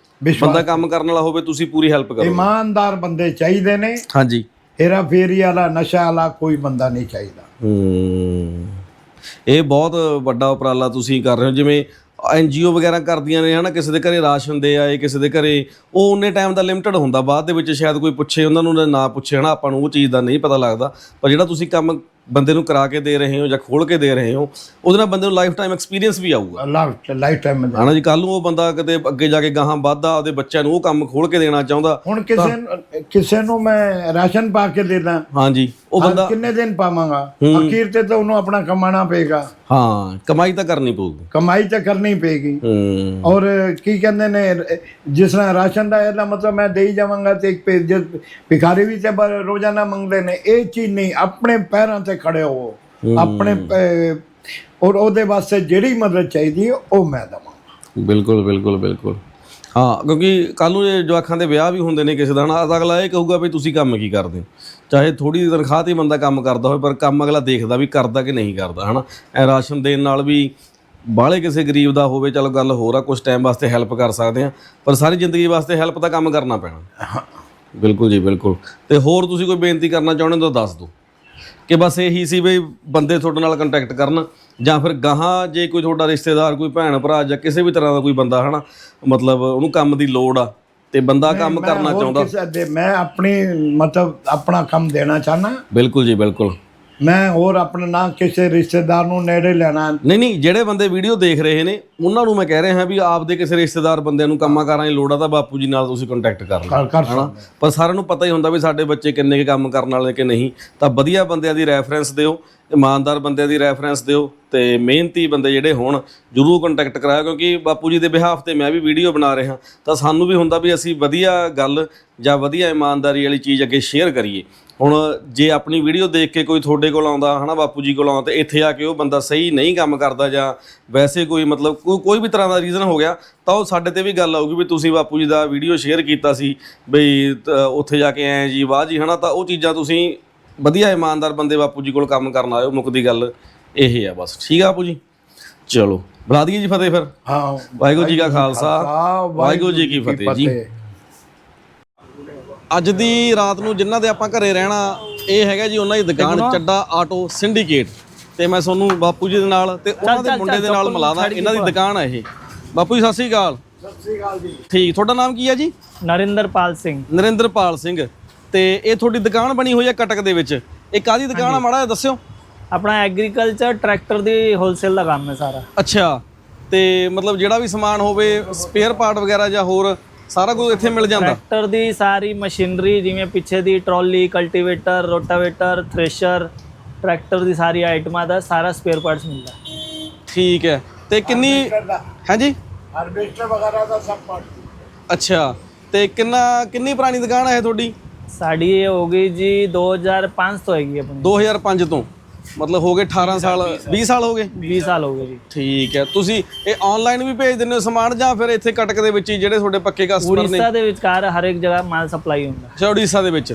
A: ਬੰਦਾ ਕੰਮ ਕਰਨ ਵਾਲਾ ਹੋਵੇ ਤੁਸੀਂ ਪੂਰੀ ਹੈਲਪ ਕਰੋ
B: ਇਮਾਨਦਾਰ ਬੰਦੇ ਚਾਹੀਦੇ ਨੇ।
A: ਹਾਂਜੀ।
B: ਹੇਰਾ ਫੇਰੀ ਵਾਲਾ, ਨਸ਼ਾ ਵਾਲਾ ਕੋਈ ਬੰਦਾ ਨਹੀਂ ਚਾਹੀਦਾ।
A: ਹੂੰ। ਇਹ ਬਹੁਤ ਵੱਡਾ ਉਪਰਾਲਾ ਤੁਸੀਂ ਕਰ ਰਹੇ ਹੋ, ਜਿਵੇਂ ਐਨਜੀਓ ਵਗੈਰਾ ਕਰਦੀਆਂ ਨੇ, ਹਨਾ, ਕਿਸੇ ਦੇ ਘਰੇ ਰਾਸ਼ਨ ਦੇ ਆਏ, ਕਿਸੇ ਦੇ ਘਰੇ, ਉਹ ਉਹਨੇ ਟਾਈਮ ਦਾ ਲਿਮਟਿਡ ਹੁੰਦਾ, ਬਾਅਦ ਦੇ ਵਿੱਚ ਸ਼ਾਇਦ ਕੋਈ ਪੁੱਛੇ, ਉਹਨਾਂ ਨੂੰ ਨਾ ਪੁੱਛੇ, ਹਨਾ, ਆਪਾਂ ਨੂੰ ਉਹ ਚੀਜ਼ ਦਾ ਨਹੀਂ ਪਤਾ ਲੱਗਦਾ, ਪਰ ਜਿਹੜਾ ਤੁਸੀਂ ਕੰਮ ਬੰਦੇ ਨੂੰ ਕਰਾ ਕੇ ਦੇ ਰਹੇ ਹੋ ਜਾਂ ਖੋਲ ਕੇ ਦੇ ਰਹੇ ਹੋ ਉਹਦੇ ਨਾਲ ਬੰਦੇ ਨੂੰ ਲਾਈਫ ਟਾਈਮ ਐਕਸਪੀਰੀਅੰਸ ਵੀ ਆਊਗਾ।
B: ਲਾਈਫ ਲਾਈਫ ਟਾਈਮ ਵਿੱਚ
A: ਹਨਾ ਜੀ ਕੱਲ ਨੂੰ ਉਹ ਬੰਦਾ ਕਿਤੇ ਅੱਗੇ ਜਾ ਕੇ ਗਾਹਾਂ ਵੱਧਦਾ ਉਹਦੇ ਬੱਚਿਆਂ ਨੂੰ ਉਹ ਕੰਮ ਖੋਲ ਕੇ ਦੇਣਾ ਚਾਹੁੰਦਾ
B: ਹੁਣ ਕਿਸੇ ਨੂੰ- ਕਿਸੇ ਨੂੰ ਮੈਂ ਰਾਸ਼ਨ ਪਾ ਕੇ ਦੇਦਾ
A: ਹਾਂਜੀ। ਉਹ ਬੰਦਾ
B: ਕਿੰਨੇ ਦਿਨ ਪਾਵਾਂਗਾ? ਅਖੀਰ ਤੇ ਤਾਂ ਉਹਨੂੰ ਆਪਣਾ ਕਮਾਣਾ ਪਏਗਾ।
A: ਹਾਂ ਕਮਾਈ ਤਾਂ ਕਰਨੀ ਪਊਗੀ।
B: ਕਮਾਈ ਤਾਂ ਕਰਨੀ ਪਏਗੀ।
A: ਹੂੰ।
B: ਔਰ ਕੀ ਕਹਿੰਦੇ ਨੇ ਜਿਸ ਤਰ੍ਹਾਂ ਰਾਸ਼ਨ ਦਾ ਇਹਦਾ ਮਤਲਬ ਮੈਂ ਦੇ ਹੀ ਜਾਵਾਂਗਾ ਤੇ ਇੱਕ ਭੇ- ਜੇ ਭਿਖਾਰੀ ਵੀ ਤੇ ਰੋਜ਼ਾਨਾ ਮੰਗਦੇ ਨੇ ਇਹ ਚੀਜ਼ ਨਹੀਂ ਆਪਣੇ ਪੈਰਾਂ ਤੇ ਖੜੇ ਹੋ। ਆਪਣੇ ਔਰ ਉਹਦੇ ਵਾਸਤੇ ਜਿਹੜੀ ਮਦਦ ਚਾਹੀਦੀ ਉਹ ਮੈਂ ਦੇਵਾਂਗਾ।
A: ਬਿਲਕੁਲ ਬਿਲਕੁਲ ਬਿਲਕੁਲ। ਹਾਂ ਕਿਉਂਕਿ ਕੱਲ ਨੂੰ ਇਹ ਜਵਾਖਾਂ ਦੇ ਵਿਆਹ ਵੀ ਹੁੰਦੇ ਨੇ ਕਿਸੇ ਦਾ ਨਾ ਅਗਲਾ ਇਹ ਕਹੂਗਾ ਵੀ ਤੁਸੀਂ ਕੰਮ ਕੀ ਕਰਦੇ ਹੋ? ਚਾਹੇ ਥੋੜੀ ਤਨਖਾਹ ਤੇ ਬੰਦਾ ਕੰਮ ਕਰਦਾ ਹੋਵੇ ਪਰ ਕੰਮ ਅਗਲਾ ਦੇਖਦਾ ਵੀ ਕਰਦਾ ਕਿ ਨਹੀਂ ਕਰਦਾ ਹਨਾ? ਇਹ ਰਾਸ਼ਨ ਦੇਣ ਨਾਲ ਵੀ ਬਾਹਲੇ ਕਿਸੇ ਗਰੀਬ ਦਾ ਹੋਵੇ ਚਲੋ ਗੱਲ ਹੋਰ ਆ ਕੁਝ ਟਾਈਮ ਵਾਸਤੇ ਹੈਲਪ ਕਰ ਸਕਦੇ ਆ ਪਰ ਸਾਰੀ ਜ਼ਿੰਦਗੀ ਵਾਸਤੇ ਹੈਲਪ ਤਾਂ ਕੰਮ ਕਰਨਾ ਪੈਣਾ। ਬਿਲਕੁਲ ਜੀ ਬਿਲਕੁਲ। ਤੇ ਹੋਰ ਤੁਸੀਂ ਕੋਈ ਬੇਨਤੀ ਕਰਨਾ ਚਾਹੁੰਦੇ ਹੋ ਤਾਂ ਦੱਸ ਦਿਓ। ਕਿ ਬਸ ਇਹੀ ਸੀ ਵੀ ਬੰਦੇ ਤੁਹਾਡੇ ਨਾਲ ਕੰਟੈਕਟ ਕਰਨ ਜਾਂ ਫਿਰ ਗਾਹਾਂ ਜੇ ਕੋਈ ਤੁਹਾਡਾ ਰਿਸ਼ਤੇਦਾਰ ਕੋਈ ਭੈਣ ਭਰਾ ਜਾਂ ਕਿਸੇ ਵੀ ਤਰ੍ਹਾਂ ਦਾ ਕੋਈ ਬੰਦਾ ਹਨਾ ਮਤਲਬ ਉਹਨੂੰ ਕੰਮ ਦੀ ਲੋੜ ਆ ਤੇ ਬੰਦਾ ਕੰਮ ਕਰਨਾ ਚਾਹੁੰਦਾ।
B: ਮੈਂ ਆਪਣੀ ਮਤਲਬ ਆਪਣਾ ਕੰਮ ਦੇਣਾ ਚਾਹਨਾ
A: ਬਿਲਕੁਲ ਜੀ ਬਿਲਕੁਲ।
B: ਮੈਂ ਹੋਰ ਆਪਣਾ ਨਾ ਕਿਸੇ ਰਿਸ਼ਤੇਦਾਰ ਨੂੰ ਨੇੜੇ ਲੈਣਾ।
A: ਨਹੀਂ ਨਹੀਂ ਜਿਹੜੇ ਬੰਦੇ ਵੀਡੀਓ ਦੇਖ ਰਹੇ ਨੇ ਉਹਨਾਂ ਨੂੰ ਮੈਂ ਕਹਿ ਰਿਹਾ ਵੀ ਆਪਦੇ ਕਿਸੇ ਰਿਸ਼ਤੇਦਾਰ ਬੰਦਿਆਂ ਨੂੰ ਕੰਮਾਂ ਕਾਰਾਂ ਦੀ ਲੋੜ ਆ ਤਾਂ ਬਾਪੂ ਜੀ ਨਾਲ ਤੁਸੀਂ ਕੰਟੈਕਟ ਕਰ ਲਓ
B: ਕਰ
A: ਪਰ ਸਾਰਿਆਂ ਨੂੰ ਪਤਾ ਹੀ ਹੁੰਦਾ ਵੀ ਸਾਡੇ ਬੱਚੇ ਕਿੰਨੇ ਕੁ ਕੰਮ ਕਰਨ ਵਾਲੇ ਕਿ ਨਹੀਂ। ਤਾਂ ਵਧੀਆ ਬੰਦਿਆਂ ਦੀ ਰੈਫਰੈਂਸ ਦਿਓ ਇਮਾਨਦਾਰ ਬੰਦਿਆਂ ਦੀ ਰੈਫਰੈਂਸ ਦਿਓ ਤੇ ਮਿਹਨਤੀ ਬੰਦੇ ਜਿਹੜੇ ਹੋਣ ਜਰੂਰ ਕੰਟੈਕਟ ਕਰਾਇਆ ਕਿਉਂਕਿ ਬਾਪੂ ਜੀ ਦੇ ਬਿਹਾਫ ਤੇ ਮੈਂ ਵੀ ਵੀਡੀਓ ਬਣਾ ਰਿਹਾ। ਤਾਂ ਸਾਨੂੰ ਵੀ ਹੁੰਦਾ ਵੀ ਅਸੀਂ ਵਧੀਆ ਗੱਲ ਜਾਂ ਵਧੀਆ ਇਮਾਨਦਾਰੀ ਵਾਲੀ ਚੀਜ਼ ਅੱਗੇ ਸ਼ੇਅਰ ਕਰੀਏ। ਹੁਣ ਜੇ ਆਪਣੀ ਵੀਡੀਓ ਦੇਖ ਕੇ ਕੋਈ ਤੁਹਾਡੇ ਕੋਲ ਆਉਂਦਾ ਹਨਾ ਬਾਪੂ ਜੀ ਕੋਲ ਆਉਂਦਾ ਤੇ ਇੱਥੇ ਆ ਕੇ ਉਹ ਬੰਦਾ ਸਹੀ ਨਹੀਂ ਕੰਮ ਕਰਦਾ ਜਾਂ ਵੈਸੇ ਕੋਈ ਮਤਲਬ ਕੋਈ ਕੋਈ ਵੀ ਤਰ੍ਹਾਂ ਦਾ ਰੀਜ਼ਨ ਹੋ ਗਿਆ ਤਾਂ ਉਹ ਸਾਡੇ ਤੇ ਵੀ ਗੱਲ ਆਊਗੀ ਵੀ ਤੁਸੀਂ ਬਾਪੂ ਜੀ ਦਾ ਵੀਡੀਓ ਸ਼ੇਅਰ ਕੀਤਾ ਸੀ ਬਈ ਉੱਥੇ ਜਾ ਕੇ ਐ ਜੀ ਵਾਹ ਜੀ ਹਨਾ ਤਾਂ ਉਹ ਚੀਜ਼ਾਂ ਤੁਸੀਂ ਵਧੀਆ ਇਮਾਨਦਾਰ ਬੰਦੇ ਬਾਪੂ ਜੀ ਕੋਲ ਕੰਮ ਕਰਨ ਆਇਓ ਮੁੱਕਦੀ ਗੱਲ ਇਹ ਆ ਬਸ। ਠੀਕ ਆ ਬਾਪੂ ਜੀ? ਚਲੋ ਬੁਲਾ ਦਈਏ ਜੀ ਫਤਿਹ ਫਿਰ।
B: ਹਾਂ।
A: ਵਾਹਿਗੁਰੂ ਜੀ ਕਾ ਖਾਲਸਾ। ਵਾਹਿਗੁਰੂ ਜੀ ਕੀ ਫਤਿਹ ਜੀ। ਅੱਜ ਦੀ ਰਾਤ ਨੂੰ ਜਿਨ੍ਹਾਂ ਦੇ ਆਪਾਂ ਘਰੇ ਰਹਿਣਾ ਇਹ ਹੈਗਾ ਜੀ ਉਹਨਾਂ ਦੀ ਦੁਕਾਨ ਚੱਡਾ ਆਟੋ ਸਿੰਡੀਕੇਟ। ਤੇ ਮੈਂ ਤੁਹਾਨੂੰ ਬਾਪੂ ਜੀ ਦੇ ਨਾਲ ਤੇ ਉਹਨਾਂ ਦੇ ਮੁੰਡੇ ਦੇ ਨਾਲ ਮਿਲਾਦਾ ਇਹਨਾਂ ਦੀ ਦੁਕਾਨ ਹੈ ਇਹ। ਬਾਪੂ ਜੀ ਸਤਿ ਸ੍ਰੀ ਅਕਾਲ।
B: ਸਤਿ ਸ੍ਰੀ ਅਕਾਲ ਜੀ
A: ਠੀਕ ਤੁਹਾਡਾ ਨਾਮ ਕੀ ਹੈ ਜੀ?
C: ਨਰਿੰਦਰਪਾਲ ਸਿੰਘ।
A: ਨਰਿੰਦਰਪਾਲ ਸਿੰਘ। ਤੇ ਇਹ ਤੁਹਾਡੀ ਦੁਕਾਨ ਬਣੀ ਹੋਈ ਹੈ ਕਟਕ ਦੇ ਵਿੱਚ। ਇਹ ਕਾਦੀ ਦੁਕਾਨ ਆ ਮਾੜਾ ਦੱਸਿਓ।
C: ਆਪਣਾ ਐਗਰੀਕਲਚਰ ਟਰੈਕਟਰ ਦੀ ਹੋਲਸੇਲ ਦਾ ਕੰਮ ਹੈ ਸਾਰਾ।
A: ਅੱਛਾ। ਤੇ ਮਤਲਬ ਜਿਹੜਾ ਵੀ ਸਮਾਨ ਹੋਵੇ ਸਪੇਅਰ ਪਾਰਟ ਵਗੈਰਾ ਜਾਂ ਹੋਰ ਸਾਰਾ ਕੁਝ ਇੱਥੇ ਮਿਲ ਜਾਂਦਾ।
C: ਟਰੈਕਟਰ ਦੀ ਸਾਰੀ ਮਸ਼ੀਨਰੀ ਜਿਵੇਂ ਪਿੱਛੇ ਦੀ trolley cultivator rotavator thresher tractor ਦੀ ਸਾਰੀ ਆਈਟਮਾਂ ਦਾ ਸਾਰਾ ਸਪੇਅਰ ਪਾਰਟਸ ਮਿਲਦਾ।
A: ਠੀਕ ਹੈ। ਤੇ ਕਿੰਨੀ ਹਾਂਜੀ?
B: ਹਾਰਵੈਸਟਰ ਵਗੈਰਾ ਦਾ ਸਭ ਪਾਰਟ
A: ਅੱਛਾ। ਤੇ ਕਿੰਨਾ ਕਿੰਨੀ ਪੁਰਾਣੀ ਦੁਕਾਨ ਹੈ ਤੁਹਾਡੀ?
C: ਸਾਡੀ ਇਹ ਹੋ ਗਈ ਜੀ 2005 ਤੋਂ ਹੈਗੀ ਆਪਣੀ।
A: 2005 ਤੋਂ। ਮਤਲਬ ਹੋ ਗਏ 18 ਸਾਲ 20 ਸਾਲ। ਹੋ ਗਏ?
C: 20 ਸਾਲ ਹੋ ਗਏ ਜੀ।
A: ਠੀਕ ਹੈ ਤੁਸੀਂ ਇਹ ਆਨਲਾਈਨ ਵੀ ਭੇਜ ਦਿੰਦੇ ਹੋ ਸਮਾਨ ਜਾਂ ਫਿਰ ਇੱਥੇ ਕਟਕ ਦੇ ਵਿੱਚ ਹੀ ਜਿਹੜੇ ਤੁਹਾਡੇ ਪੱਕੇ ਕਸਟਮਰ ਨੇ?
C: ਉੜੀਸਾ ਦੇ ਵਿਚਕਾਰ ਹਰ ਇੱਕ ਜਗ੍ਹਾ ਮਾਲ ਸਪਲਾਈ ਹੁੰਦਾ।
A: ਅੱਛਾ ਉੜੀਸਾ ਦੇ ਵਿੱਚ।